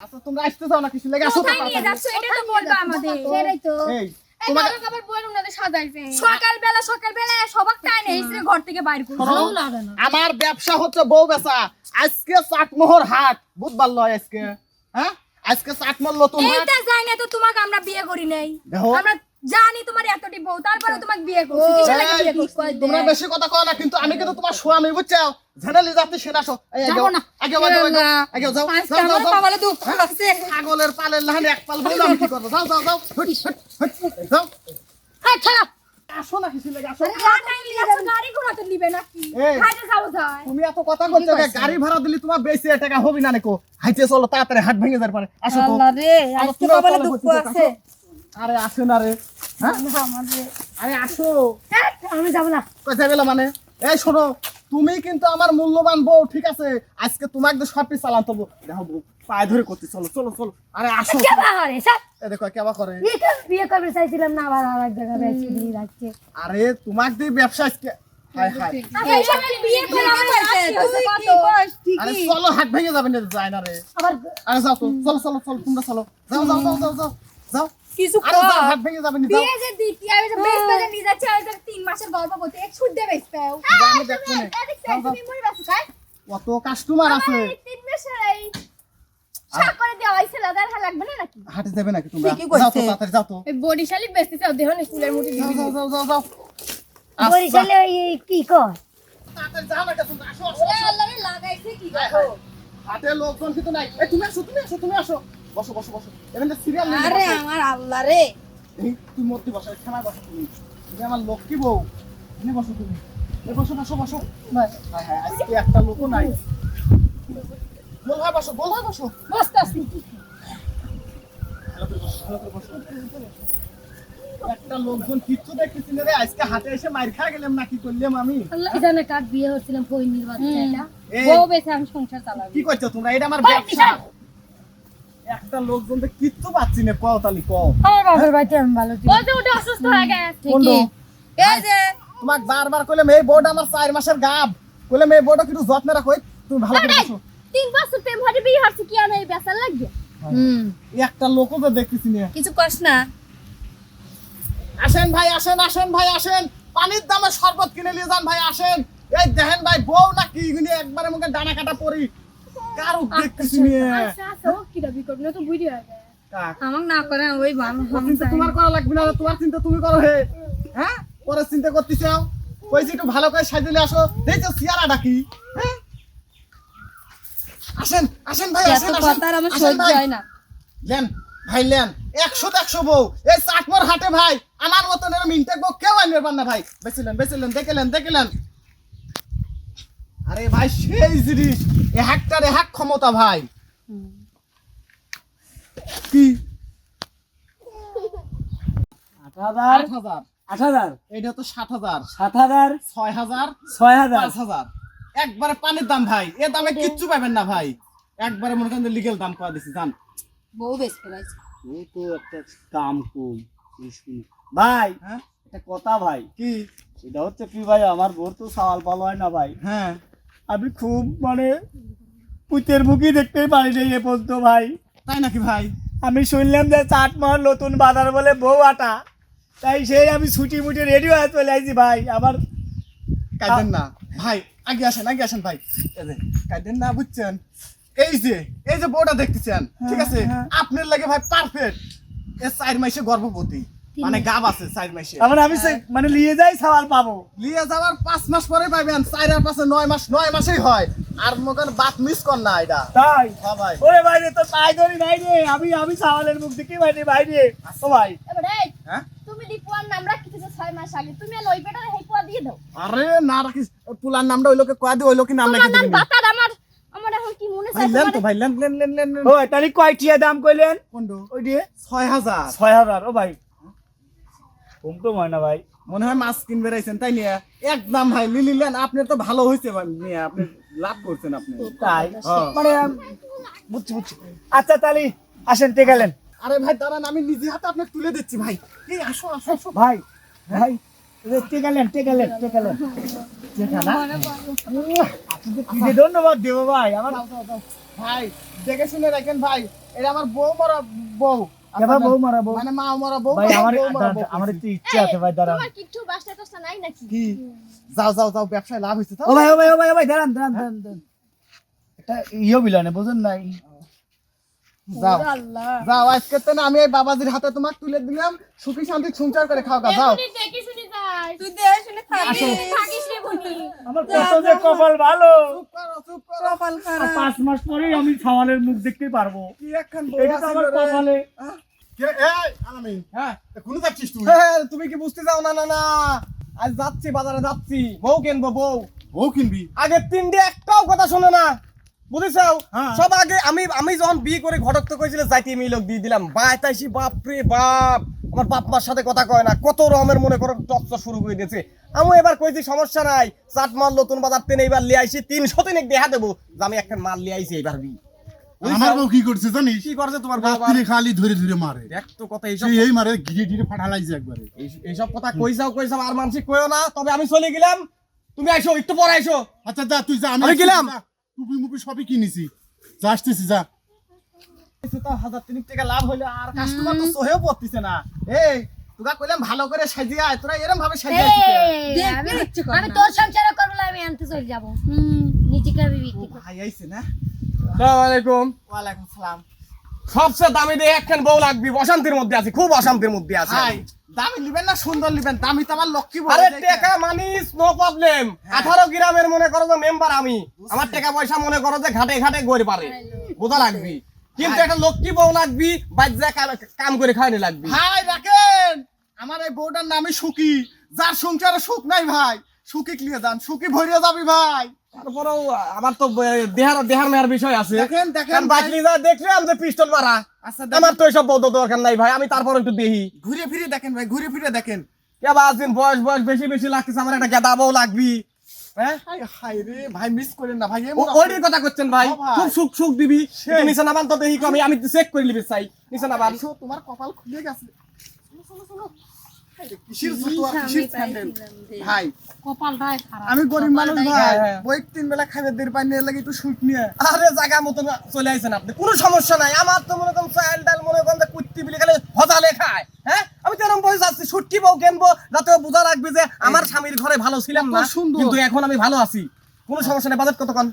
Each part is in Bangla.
আচ্ছা তোমরা আসতে চাও না কিছু লেগে আসো কোথায় নিয়ে। যাচ্ছ? এটা তো বলবা আমাদের। সেটাই তো। এই এই তোমাকে আবার বই উনাদের সাজাইছে। সকালবেলা সকালবেলা সবাক টাইম এসে ঘর থেকে বাইরে করে আমার ব্যবসা হচ্ছে বউ বেচা আজকে চাটমোহর হাট। বুধবার লয় আজকে। হ্যাঁ? আজকে চাটমোহর নতুন হাট এইটা যাই না তো তোমাকে আমরা বিয়ে করি নাই। আমরা জানি তোমার এতটি বউ তারপরে তোমাকে বিয়ে করছি। কিসের লাগি বিয়ে করছি? তোমরা বেশি কথা কও না কিন্তু আমি কিন্তু তোমার স্বামী বুঝছ? যাতে সেনা আসো আগে যাব না। আগে যাও যাও যাও যাও দুঃখ আছে। ছাগলের পালের লাহান এক পাল বলে আমি কি করব? যাও যাও যাও হুট, হুট, হুট, যাও। হ্যাঁ ছাড়া। আসো না কিছু লেগে আসো। গাড়ি ঘোড়া তো নিবে নাকি? এই। হাইটে যায় তুমি এত কথা বলছো গাড়ি ভাড়া দিলে তোমার বেশি টাকা হবে না নাকো। হাইতে চলো তাড়াতাড়ি হাট ভেঙে যাবে পারে। আসো তো। আল্লাহ রে আজকে পুরো দুঃখ আছে। আসো। আরে আসো না রে। হ্যাঁ? আরে আসো। আমি যাব না। কোথায় গেলে মানে? এই শোনো তুমি কিন্তু আমার মূল্যবান বউ ঠিক আছে? আজকে তোমাকে সব পিস চালান তবু। দেখো বউ পায়ে ধরে করতে চলো চলো চলো। আরে আসো। দেখো কেবা করে? বিয়ে করবে চাইছিলাম না আবার আর এক জায়গায় রাখছে আরে তোমাকে দিয়ে ব্যবসা আজকে আরে চলো হাট ভেঙে যাবে না যায় না রে। আবার আরে যাও তো চলো চলো চলো তোমরা চলো। যাও যাও যাও যাও যাও। যাও। কিছু আরে যাও হাট ভেঙে যাবে না যাও। বিয়ে যে দিতি আমি যে বেশ বাজে নিয়ে যাচ্ছি আমি যে তিন মাসের গর্ভবতী এক ছুট বেশ পাও। আমি দেখব না। যাও, যাও। তুমি মরে বাসু খাই কত কাস্টমার আছে। এই তিন মাসের এই করে দেওয়া হয়েছে লাদার হা লাগবে না নাকি? হাটে যাবে নাকি তোমরা? যাও তো তাড়াতাড়ি যাও তো। এই বডিশালি বেচতে চাও দেহ নি ফুলের মুঠি দিবি। যাও যাও যাও। যাও। বরিশালে কি কর? তাড়াতাড়ি যাও তোমরা আসো আসো ওরে আল্লাহ রে লাগাইছে কি দেখো হাটে লোকজন কিন্তু নাই। এই তুমি আসো তুমি আসো তুমি আসো। বসো বসো বসো। এখানে সিরিয়াল নেই আরে আমার আল্লাহ রে। এই মধ্যে বসো এখানে বসো তুমি। তুমি আমার লক্ষ্মী বউ। এখানে বসো তুমি। এই বসো বসো বসো। হ্যাঁ হ্যাঁ আজকে একটা লোকও নাই। বল বসো বসো। একটা লোকজন কিচ্ছু দেখতেছি না রে। আজকে হাটে এসে মার খা গেলাম না কি করলাম আমি? আল্লাহ জানে কার বিয়ে হচ্ছিলাম বউ বেঁচে আমি সংসার চালাবো। কি করছ তোমরা? এটা আমার ব্যবসা। একটা লোকজন তো কিচ্ছু পাচ্ছি না কও তালি কও। আমার বাবার বাড়িতে আমি ভালো ছিল বলতে উঠে অসুস্থ হয়ে গেছে। ঠিকই। এই যে তোমাক বারবার কইলে মেয়ে বোর্ড আমার চার মাসের গাব। কইলে মেয়ে বোর্ড কিন্তু যত্ন রাখো তুমি ভালো করে বসো তিন বছর প্রেম হরে বিয়ে হচ্ছে কি আমি এই বেচার লাগবে? হুম। একটা লোকও তো দেখতেছি না। কিছু কস না। আসেন ভাই আসেন আসেন ভাই আসেন। পানির দামে শরবত কিনে নিয়ে যান ভাই আসেন। এই দেখেন ভাই বউ না কি গুনি একবারে মুখে ডানা কাটা পড়ি কারও দেখতেছি না। আচ্ছা আচ্ছা ও কি দাবি করবে? না তো বুঝি হয়ে যায় কাক, আমাকে না করে ওই ভালো ওর চিন্তা তোমার করা লাগবে না তোমার চিন্তা তুমি করো হে। হ্যাঁ? পরে চিন্তা করতেছ কইছি একটু ভালো করে সাজিলে আসো। দেখছ সিয়ারাটা কি? হ্যাঁ? আসেন আসেন ভাই আসেন আসেন। আমার সহ্য হয় না। লেন ভাই লেন একশো একশো বউ। এই চাটমোর হাটে ভাই আমার মতন এরকম ইনটেক বউ কেউ আনবে না ভাই। বেছিলেন বেছিলেন দেখেলেন দেখলেন আরে ভাই সেই জিনিস। এ হাকটার এ হাক ক্ষমতা ভাই। কি? আট হাজার? আট হাজার। আট হাজার? এইটা তো সাত হাজার। সাত হাজার? ছয় হাজার? ছয় হাজার? পাঁচ হাজার। একবারে পানির দাম ভাই। এ দামে কিচ্ছু পাবেন না ভাই। একবারে মনে করেন লিগেল দাম করা দিছি জান। বউ বেশ ফেলাইছে ও তো একটা এই ভাই হ্যাঁ? একটা কথা ভাই। কি? এটা হচ্ছে কি ভাই আমার বোর তো সওয়াল ভালো হয় না ভাই। হ্যাঁ। আমি খুব মানে পুতের মুখই দেখতে পারি নাই এ পর্যন্ত ভাই। তাই নাকি ভাই? আমি শুনলাম যে চাটমহল নতুন বাজার বলে বউ আটা। তাই সেই আমি ছুটি মুটি রেডি হয়ে চলে আসছি ভাই। আবার কাঁদেন না। ভাই আগে আসেন আগে আসেন ভাই। কাঁদেন না বুঝছেন? এই যে এই যে বউটা দেখতেছেন ঠিক আছে? হ্যাঁ। আপনার লাগে ভাই পারফেক্ট এ চার মাসে গর্ভবতী। মানে গাব আছে চার মাসে। আমার আমি সে- মানে নিয়ে যাই সওয়াল পাবো। লিয়ে যাওয়ার পাঁচ মাস পরে পাইবেন চার আর পাঁচে নয় মাস নয় মাসেই হয়। আর মনে বাত মিস কর না এটা। তাই? হ্যাঁ ভাই। ওরে ভাই রে তোর পাই ধরি ভাই রে। আমি আমি সাওয়ালের মুখ দেখি ভাই রে ভাই রে। ও ভাই। হ্যাঁ? তুমি দীপুয়ার নাম রাখিতেছো ছয় মাস আগে তুমি এলো ওই বেটারে হেই পুয়া দিয়ে দাও। আরে না রাখিস পুলার নামটা ওই লোকে কয়া ওই লোকে নাম রেখে দিবি। বাতার আমার আমার এখন কি মনে চাই লেন তো ভাই লেন লেন লেন লেন। ও তাহলে কয়টিয়া দাম কইলেন? কোনটো? ওই দিয়ে? ছয় হাজার। ছয় হাজার ও ভাই। কম হয় না ভাই। মনে হয় মাছ কিনবে রাইছেন তাই নিয়ে? একদম ভাই লিলি লেন আপনার তো ভালো হয়েছে ভাই নিয়ে আপনি লাভ করছেন আপনি। তাই। মানে বুঝছি বুঝছি। আচ্ছা তাহলে আসেন টেকালেন আরে ভাই দাঁড়ান আমি নিজে হাতে আপনাকে তুলে দিচ্ছি ভাই। এই আসো আসো আসো। ভাই ভাই টেকালেন টেকালেন টেকালেন কি ধন্যবাদ দেবো ভাই আমার। ভাই দেখে শুনে রাখেন ভাই এটা আমার বউ বড় বউ। এবার বউ মারা বউ। মানে মা মরা বউ ভাই আমার বউ আমার একটু ইচ্ছা আছে ভাই দাঁড়ান। তোমার কিচ্ছু বাসটা টাসটা নাই নাকি? কি? যাও যাও যাও ব্যবসায় লাভ হয়েছে তো। ও ভাই ও ভাই ও ভাই দাঁড়ান দাঁড়ান দাঁড়ান। এটা ইয়ে বিলানে বুঝেন নাই? যাও। যাও আজকে তো না আমি এই বাবাজির হাতে তোমাকে তুলে দিলাম। সুখী শান্তি সংসার করে খাও গা যাও। আমার কত যে কপাল ভালো। পাঁচ মাস আমি ছাওয়ালের মুখ দেখতে পারব। কি একখান এটা তো আমার কপালে। কে এই আমি হ্যাঁ। তুই? হ্যাঁ, তুমি কি বুঝতে চাও? না না না। আজ যাচ্ছি বাজারে যাচ্ছি। বউ কিনবো বউ। বউ কিনবি? আগে তিনটে একটাও কথা শোনে না। বুঝেছাও? হ্যাঁ। সব আগে আমি আমি যখন বিয়ে করে ঘটক তো কইছিল যাইতে আমি লোক দিয়ে দিলাম। বাইতাইছি বাপ রে বাপ! আমার বাপ মার সাথে কথা কয় না। কত রকমের মনে করো শুরু করে দিয়েছে। আমি এবার কইছি সমস্যা নাই। চাট মাল নতুন বাজার তেনে এবার লিয়ে আইছি তিনশো দেখা দেবো। যে আমি একটা মাল লিয়ে আইছি এবার বি। আমার বউ কি করছে জানিস? কি করছে তোমার রাত্রি খালি ধরে ধরে মারে। দেখ তো কথা এইসব এই মারে গিরে গিরে ফাটালাইছে একবারে। এইসব কথা কইসাও কইসাও আর মানসিক কইও না। তবে আমি চলে গেলাম। তুমি আইসো একটু পরে আইসো। আচ্ছা যা তুই যা আমি গেলাম। টুপি মুপি সবই কিনেছি। যা আসতেছি যা। হাজার তিনিক টাকা লাভ হইলে আর কাস্টমার তো সহেও পড়তিছে না। এই তোরা কইলাম ভালো করে সাজিয়ে আয় তোরা এরম ভাবে সাজিয়ে? আমি আমি তোর সংসারে করব না, আমি আনতে চলে যাব। নিজেকে বিক্রি ও ভাই আইছে না? আসসালামু আলাইকুম। ওয়ালাইকুম সালাম। সবচেয়ে দামি দিয়ে একখান বউ লাগবি অশান্তির মধ্যে আছি খুব অশান্তির মধ্যে আছি দামি নিবেন না সুন্দর নিবেন দামি তো আমার লক্ষ্মী বউ আরে টাকা মানিস নো প্রবলেম আঠারো গ্রামের মনে করো যে মেম্বার আমি। আমার টাকা পয়সা মনে করো যে ঘাটে ঘাটে গড়ে পারে। বোঝা লাগবি? কিন্তু একটা লক্ষ্মী বউ লাগবি বাজ্যা কাম করে খাওয়ানি লাগবি। ভাই রাখেন! আমার এই বউটার নামই সুখী যার সংসারে সুখ নাই ভাই। সুখী ক্লিয়ে যান। সুখী ভরিয়ে যাবি ভাই। তারপরেও আমার তো দেহার দেহার মেহার বিষয় আছে। দেখেন দেখেন কারণ বাকলি যা দেখলাম যে পিস্টল মারা। আচ্ছা আমার তো এসব বৌদ্ধ দরকার নাই ভাই আমি তারপর একটু দেখি ঘুরে ফিরে দেখেন ভাই ঘুরে ফিরে দেখেন। এবার বয়স বয়স বেশি বেশি লাগতেছে আমার একটা গেদা বউ লাগবি। হ্যাঁ? হাই হাই রে ভাই মিস করেন না ভাই ওইটির কথা করছেন ভাই। খুব সুখ সুখ দিবি। নামান তো দেখি আমি আমি চেক করে নিবি চাই। নিচে নামান তোমার কপাল খুলে গেছে। ভাই আমি গরিব মানুষ ভাই হ্যাঁ, হ্যাঁ। বই তিন বেলা খাবে দের পাই লাগে একটু শুট নিয়ে। আরে জায়গা মতন চলে আইছেন আপনি। কোনো সমস্যা নাই। আমার তো মনে করেন চাল ডাল মনে করেন কুত্তি বিলি খালি হজালে খায়। হ্যাঁ? আমি তো এরকম বয়স বউ কেনবো যাতে বোঝা রাখবে যে আমার স্বামীর ঘরে ভালো ছিলাম না সুন্দর। কিন্তু এখন আমি ভালো আছি। কোনো সমস্যা নেই বাজেট কত কন?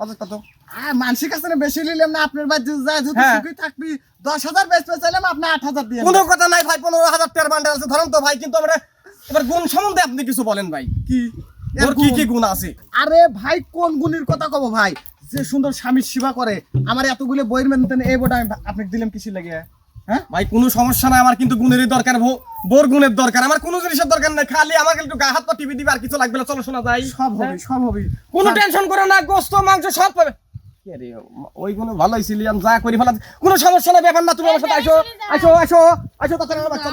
বাজেট কত? আর মানসিক কাছে বেশি নিলাম না আপনার যায় যদি হ্যাঁ। সুখী থাকবি দশ হাজার বেচতে চাইলাম আপনি আট হাজার দিয়ে কোনো কথা নাই ভাই পনেরো হাজার টাকার বান্ডেল আছে। ধরেন তো ভাই কিন্তু আমরা এবার গুণ সম্বন্ধে আপনি কিছু বলেন ভাই। কি? ওর কি কি গুণ আছে? আরে ভাই কোন গুণের কথা কব ভাই? যে সুন্দর স্বামীর সেবা করে আমার এতগুলো বইয়ের মেনতেন এই বইটা আমি আপনাকে দিলাম কিসি লাগে? হ্যাঁ? ভাই কোনো সমস্যা নাই আমার কিন্তু গুণেরই দরকার বোর গুণের দরকার আমার কোনো জিনিসের দরকার নাই খালি আমাকে একটু গা হাত পা টিভি দিবে আর কিছু লাগবে না চলো শোনা যাই। সব হবে সব হবে। কোনো টেনশন করো না গোস্ত মাংস সব পাবে। ওই গুলো ভালোই ছিলাম যা করি ফেলা কোনো সমস্যা নাই ব্যাপার না তুমি আমার সাথে আসো আসো আসো আসো বাচ্চা।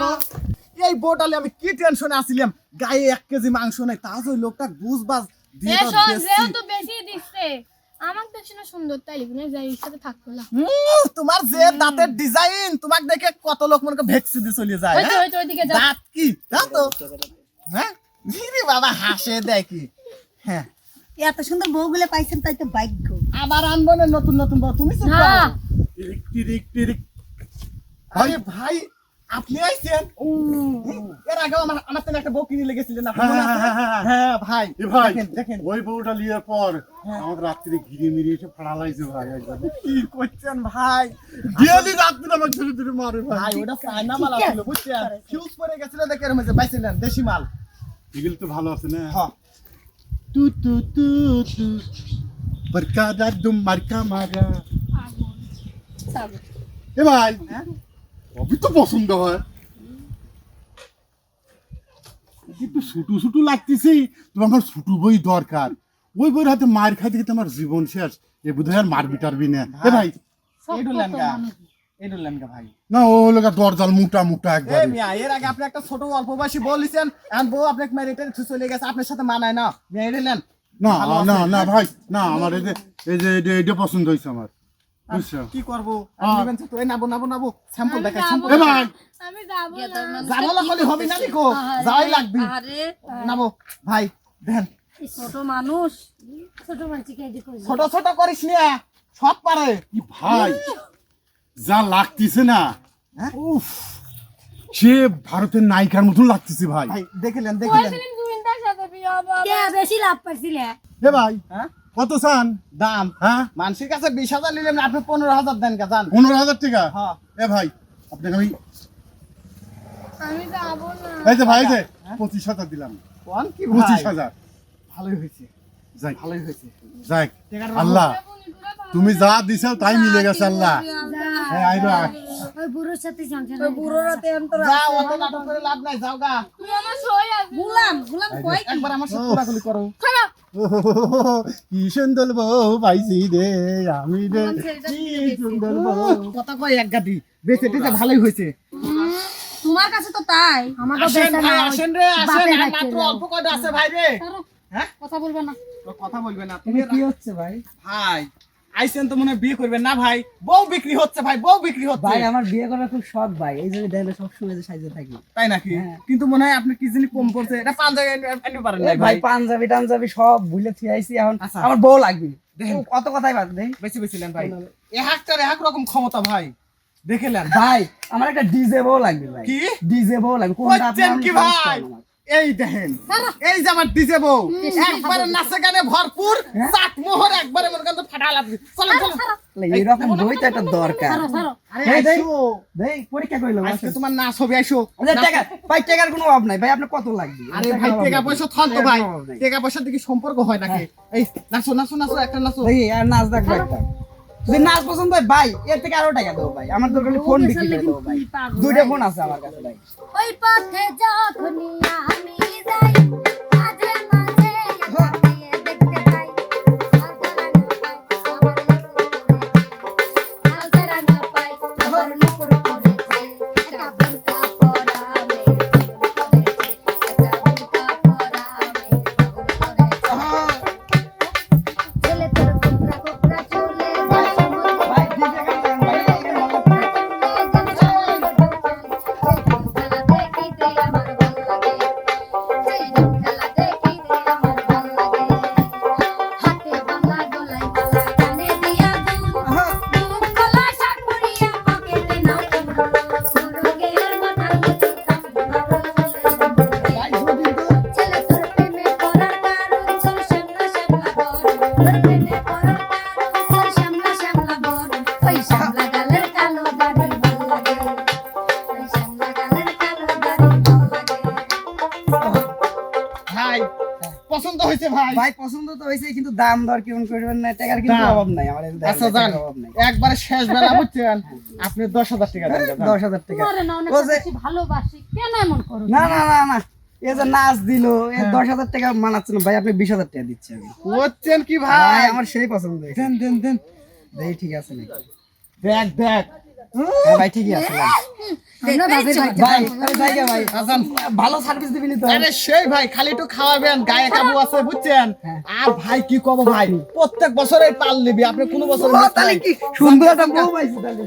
এই বইটালে আমি কি টেনশনে আসিলাম গায়ে এক কেজি মাংস নাই তা ওই লোকটা বুঝ বাজ দিয়ে দিচ্ছে। আমাকে দেখছি না সুন্দর তাই লিখুন যাই সাথে থাকব না? তোমার যে দাঁতের ডিজাইন তোমাকে দেখে কত লোক মনে করে ভেক্সি দিয়ে চলে যায় ওই তো হ্যাঁ? ওই তো ওইদিকে যাও। দাঁত কি? দাঁত তো। হ্যাঁ? ধীরে বাবা হাসে কি হ্যাঁ। এত সুন্দর বউগুলো পাইছেন তাই তো ভাগ্য। আবার আনব না নতুন নতুন বউ? তুমি চুপ না। করো। টিরিক টিরিক টিরিক। আরে ভাই আপনি আইছেন? এর আগে আমার আমার তেমন একটা বউ কিনে লেগেছিলেন হ্যাঁ, হ্যাঁ, হ্যাঁ, হ্যাঁ। ভাই এ ভাই দেখেন দেখেন। ওই বউটা লিয়ার পর আমাদের রাত্রি ঘিরে মিরে এসে ফাড়ালাইছে ভাই একবার কি করছেন ভাই? ডেলি রাত্রি আমার ধরে ধরে মারে ভাই। ভাই ওটা চায়না মাল ছিল বুঝছেন? ফিউজ পরে গেছিল দেখে এরকম হয়েছে পাইছিলেন দেশি মাল। এগুলো তো ভালো আছে না? হ্যাঁ। তু তু তু তু। বরকাদা দুম মার্কা মারা এ ভাই অবি তো পছন্দ হয়। কিন্তু ছুটু ছুটু লাগতেছে তো আমার ছুটু বই দরকার। ওই বইয়ের হাতে মার খাইতে আমার জীবন শেষ। এ বোধহয় আর মারবি টারবি না। এ ভাই এই ডুলেন গা এই ডুলেন গা ভাই। না ও হলো দরজাল মোটা মোটা একবার। এর আগে আপনি একটা ছোট অল্প বয়সী বলিছেন এখন বউ আপনাকে চলে গেছে আপনার সাথে মানায় না। না না না ভাই না আমার এই যে এই যে এটা- পছন্দ হয়েছে আমার। কি করব? হ্যাঁ। তো এই নাবো নাবো নাবো। স্যাম্পল দেখাই স্যাম্পল এ ভাই আমি যাব না। যাব না হলে হবে না নিকো যাই লাগবি। আরে নাবো। ভাই দেন। ছোট মানুষ। ছোট মানুষকে ছোট ছোট করিস নিয়ে সব পারে। কি ভাই? যা লাগতেছে না। উফ। সে ভারতের নায়িকার মতন লাগতেছে ভাই। দেখিলেন দেখিলেন কইছিলাম জুবিনদার সাথে বিয়ে হবে কে বেশি লাভ পাইছিলে? হে ভাই। হ্যাঁ? কত চান? দাম। হ্যাঁ? মানুষের কাছে বিশ হাজার নিলেন আপনি পনেরো হাজার দেন কে জান? পনেরো হাজার টাকা? হ্যাঁ। এ ভাই আপনাকে আমি আমি যাব না। এই যে ভাই যে পঁচিশ হাজার দিলাম। কোন কি পঁচিশ হাজার। ভালোই হয়েছে। যাই। ভালোই হয়েছে। যাই। আল্লাহ। তুমি যা দিছো তাই মিলে গেছে আল্লাহ। এই আইরো ওই বুড়োর সাথে সংসার বুড়ো রাতে অন্তর যাও। অত নাটক করে লাভ নাই যাও গা। তুই আমার সই আছে গুলাম গুলাম কই একবার আমার সাথে কোলাকুলি করো। খারাপ। কি সুন্দর বউ পাইছি রে আমি রে। কি সুন্দর বউ। কথা কয় এক গাদি বেঁচে টেচে ভালোই হয়েছে। তোমার কাছে তো তাই। আমাকে আসেন না আসেন রে আসেন। বাপের আর বাড়িতে মাত্র অল্প কয়টা আছে ভাই রে। হ্যাঁ? কথা বলবে না। কথা বলবে না। তুমি কি হচ্ছে ভাই? ভাই আইসেন তো মনে হয় বিয়ে করবেন। না ভাই বউ বিক্রি হচ্ছে ভাই বউ বিক্রি হচ্ছে। ভাই আমার বিয়ে করার খুব শখ ভাই এই জন্য দেখলে সবসময় সাইজে থাকি। তাই নাকি? কিন্তু মনে হয় আপনি কি জানি কম পড়ছে এটা পাঞ্জাবি আনতে পারেন না ভাই পাঞ্জাবি টাঞ্জাবি সব ভুলে আইছি এখন আচ্ছা। আমার বউ লাগবে। দেখেন। কত কথাই বাদ দেই। বেশি বেশি নেন ভাই। এক একটার এক রকম ক্ষমতা ভাই। দেখেলেন ভাই আমার একটা ডিজে বউ লাগবে ভাই। কি? ডিজে বউ লাগবে। কোনটা আপনি কি ভাই। এই দেখেন এই যে আমার ডিজে বউ একবারে নাচে গানে ভরপুর চাট মোহর একবারে মনে করেন ফাটা লাগবে চলো চলো এইরকম বই তো একটা দরকার। পরীক্ষা কইলো তোমার নাচ হবে আইসো। ভাই টাকার কোনো অভাব নাই। ভাই আপনার কত লাগবে? আরে ভাই টাকা পয়সা থন তো ভাই। টাকার অভাব নাই। টাকা পয়সার দিকে সম্পর্ক হয় নাকি? এই নাচো নাচো নাচো একটা নাচো। ভাই আর নাচ দেখব একটা। যদি নাচ পছন্দ হয়, ভাই, এর থেকে আরও টাকা দেবো ভাই। আমার দরকার ফোন বিক্রি করে দেবো ভাই। দুইটা ফোন আছে আমার কাছে ভাই। ওই পথে যখনই আমি ভাই পছন্দ তো হয়েছে কিন্তু দাম দর কেমন করবেন না টাকার কিন্তু অভাব নাই আমার আচ্ছা একবারে শেষ বেলা বুঝছেন? আপনি দশ হাজার টাকা দেন যান। দশ হাজার টাকা। তোমারে না অনেক বেশি ভালোবাসি কেন এমন করো না না না না। এ যে নাচ দিল এ হ্যাঁ। দশ হাজার টাকা মানাচ্ছে না ভাই আপনি বিশ হাজার টাকা দিচ্ছে আমি করছেন কি ভাই ভাই? আমার সেই পছন্দ দেন দেন দেন। এই ঠিক আছে দেখ দেখ। হ্যাঁ ভাই ঠিকই আছে আরে জায়গা ভাই আজান ভালো সার্ভিস দিবি তো। আরে সেই ভাই খালি একটু খাওয়াবেন গায়ে কাবু আছে বুঝছেন? হ্যাঁ। আর ভাই কি কব ভাই? প্রত্যেক বছর পাল নিবি আপনি কোন বছর কি সুন্দর একটা বউ পাইছি তাহলে।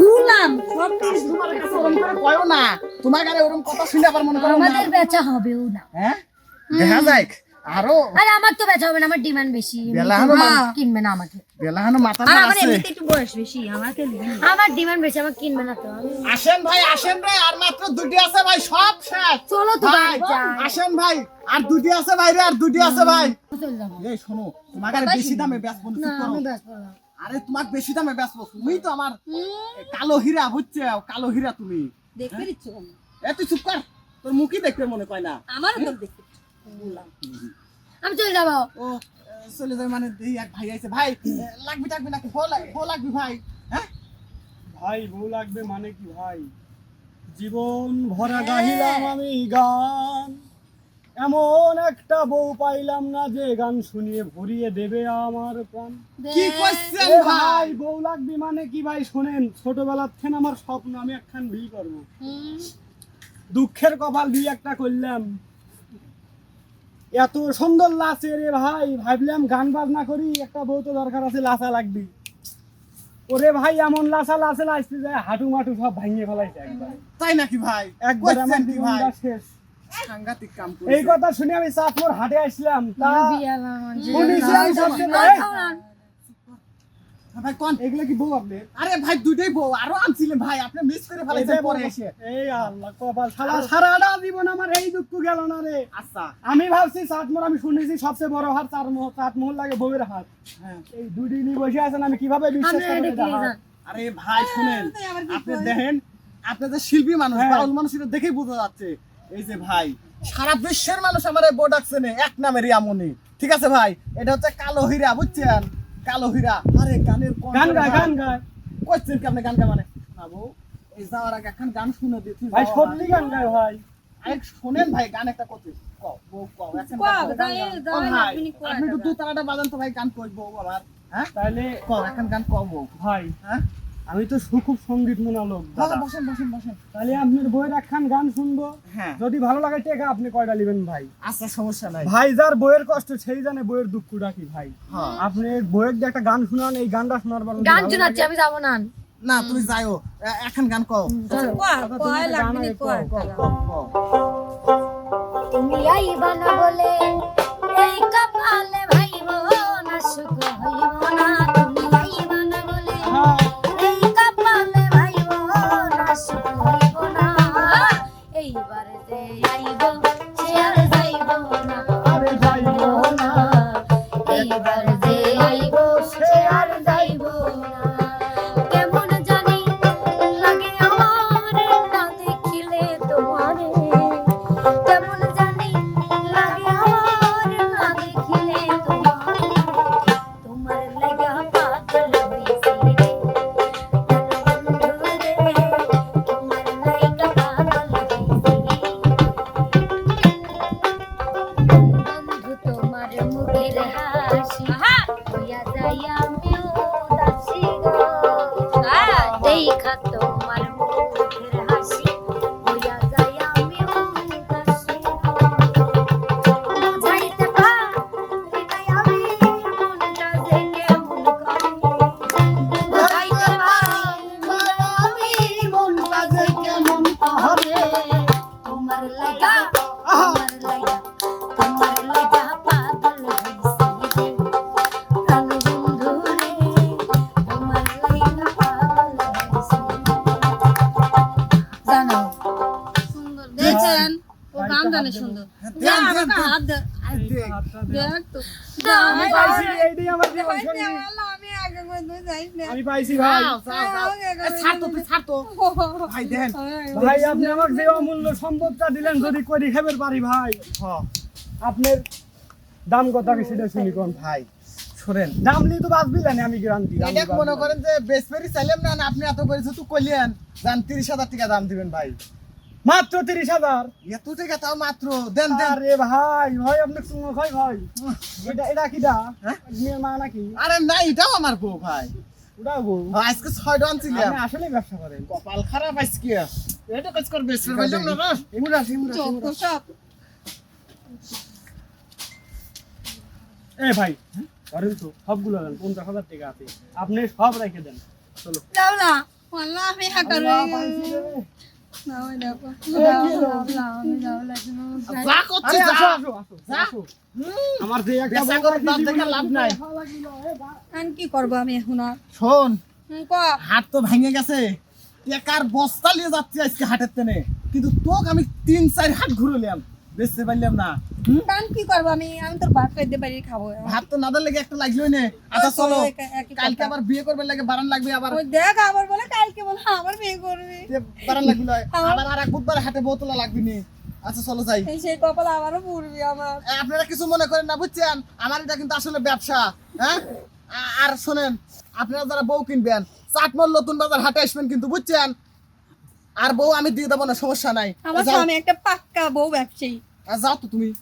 গুলাম সব তোমার কাছে। ওরম করে কয়ও না। তোমার গায়ে ওরম কথা শুনে আবার মনে করো না। আমাদের বেচা হবেও না। হ্যাঁ? দেখা যাক। আরও আরে আমার তো বেচা হবে না আমার ডিমান্ড বেশি। কিনবে না আমাকে। বেলাহানো মাথা না আমার এমনিতে একটু বয়স বেশি আমাকে আমার ডিমান্ড বেশি আমাকে কিনবে না তো। আসেন ভাই আসেন রে আর মাত্র দুটি আছে ভাই সব শেষ। চলো তো ভাই আসেন ভাই আর দুটি আছে ভাই রে আর দুটি আছে ভাই। এই শোনো তোমাকে বেশি দামে বেচবো না, না করো। আমি বেচবো না। আরে তোমাকে বেশি দামে বেচবো তুমি তো আমার কালো হীরা বুঝছে? কালো হীরা তুমি। দেখতে দিচ্ছ এ তুই চুপ কর। তোর মুখই দেখতে মনে কয় না। আমারও তো দেখতে। আমি চলে যাব। চলে যায় মানে এই এক ভাই আছে ভাই লাগবি টাকবি নাকি? হো লাগ- হো লাগবি ভাই হ্যাঁ? ভাই বউ লাগবে মানে কি ভাই? জীবন ভরা গাহিলাম আমি গান। এমন একটা বউ পাইলাম না যে গান শুনিয়ে ভরিয়ে দেবে আমার প্রাণ। কি ভাই? ভাই বউ লাগবে মানে কি ভাই? শোনেন ছোটবেলার থেকে আমার স্বপ্ন আমি একখান বিয়ে করব। দুঃখের কপাল বিয়ে একটা করলাম। এত সুন্দর লাচে রে ভাই ভাবলাম গান বাজনা করি একটা বউ তো দরকার আছে লাচা লাগবে ওরে ভাই এমন লাচা লাচে লাচতে যায় হাঁটু মাটু সব ভাঙিয়ে ফেলাইছে একবার। তাই নাকি ভাই? একবার আমার জীবনটা শেষ। সাংঘাতিক কাম এই কথা শুনে আমি চাঁদপুর হাটে আসলাম। তা শুনেছি আমি সবচেয়ে এই, ভাই কোন? এগুলো কি বউ আপনি? আরে ভাই দুইটাই বউ। আরও আনছিলেন ভাই আপনি মিস করে ফেলাইছেন পরে এসে। এই আল্লাহ কপাল শালা সারাটা জীবন আমার এই দুঃখ গেল না রে। আচ্ছা। আমি ভাবছি চাটমোহর আমি শুনেছি সবচেয়ে বড় হাট চার চাটমোহর লাগে বউয়ের হাট হ্যাঁ। এই দুই দিনই বসে আছেন আমি কীভাবে বিশ্বাস করব আরে ভাই শুনেন আপনি দেখেন আপনি যে শিল্পী মানুষ হ্যাঁ। বাউল মানুষ এটা দেখেই বোঝা যাচ্ছে। এই যে ভাই সারা বিশ্বের মানুষ আমার এই বোর্ড আঁকছে এক নামে রিয়ামনি ঠিক আছে ভাই? এটা হচ্ছে কালো হীরা বুঝছেন? কালো হীরা। আরে গানের গান গায় গান গায়। কইছেন কি আপনি গান গায় মানে? না বউ এই যাওয়ার আগে একখান গান শুনে দিছি ভাই সত্যি গান গায় ভাই। আরে শুনেন ভাই গান একটা করতে। কও বউ কও একখান কও, গায়ে ভাই, আপনি একটু দু তারাটা বাজান তো ভাই গান কই বউ আবার হ্যাঁ? তাহলে কও এখন গান কও বউ। ভাই হ্যাঁ? আমি তো খুব সংগীত মনা লোক বসেন বসেন বসেন। তাহলে আপনার বইয়ের একখান গান শুনব হ্যাঁ। যদি ভালো লাগে টেকা আপনি কয়টা নেবেন ভাই? আচ্ছা সমস্যা নাই। ভাই যার বইয়ের কষ্ট সেই জানে বইয়ের দুঃখটা কি ভাই। হ্যাঁ। আপনি বইয়ের যে একটা গান শুনান এই গানটা শোনার পর গান শোনাচ্ছি আমি যাব না। না তুমি যাইও। এখন গান কও। তুমি আইবা না বলে এই কপালে দেখা আমি পাইছি ভাই। যাও, যাও, যাও। এ, ছাড় তো তুই ছাড় ভাই দেন। ভাই আপনি আমাকে যে অমূল্য সম্পদটা দিলেন যদি করি খেবের পারি ভাই। হ্যাঁ আপনার দাম কত আগে সেটা শুনি কোন? ভাই শোনেন। দাম নিয়ে তো বাঁচবিলেন আমি গ্যারান্টি। এটা মনে করেন যে বেসপেরি চাইলাম না না আপনি এত করে তো কইলেন জান তিরিশ হাজার টাকা দাম দিবেন ভাই। মাত্র তিরিশ হাজার। তাও মাত্র দেন দেন। আরে ভাই ভাই আপনি শুনো ভাই ভাই। এটা এটা কি দা? হ্যাঁ? মেয়ের মা নাকি? আরে না এটাও আমার বউ ভাই। আপনি এ ভাই হ্যাঁ? পঞ্চাশ হাজার আপনি সব রেখে দেন। চলো। না। কি করব আমি এখন শোন হাট তো ভেঙে গেছে একার বস্তা নিয়ে যাচ্ছি আজকে হাটের তেনে কিন্তু তোকে আমি তিন চার হাট ঘুরলাম। বেচতে পারলাম না। কান কি করব? আমি আমি তোর ভাত খাইতে পারি খাব। ভাত তো নাদার লেগে একটা নে। আচ্ছা চলো। কালকে আবার বিয়ে করবে লাগে বারান লাগবে আবার। ওই দেখ আবার বলে কালকে বলে আবার বিয়ে করবি। বারান লাগবে আবার আর এক বুধবার হাটে বোতলা লাগবে নি। আচ্ছা চলো যাই। সেই কপাল আবারও পড়বি আমার। আপনারা কিছু মনে করেন না বুঝছেন? আমার এটা কিন্তু আসলে ব্যবসা হ্যাঁ? আর শোনেন আপনারা যারা বউ কিনবেন চাটমল নতুন বাজার হাটে আসবেন কিন্তু বুঝছেন? আর বউ আমি দিয়ে দেবো না সমস্যা নাই। আমার স্বামী একটা পাক্কা বউ ব্যবসায়ী। যাও তো তুমি।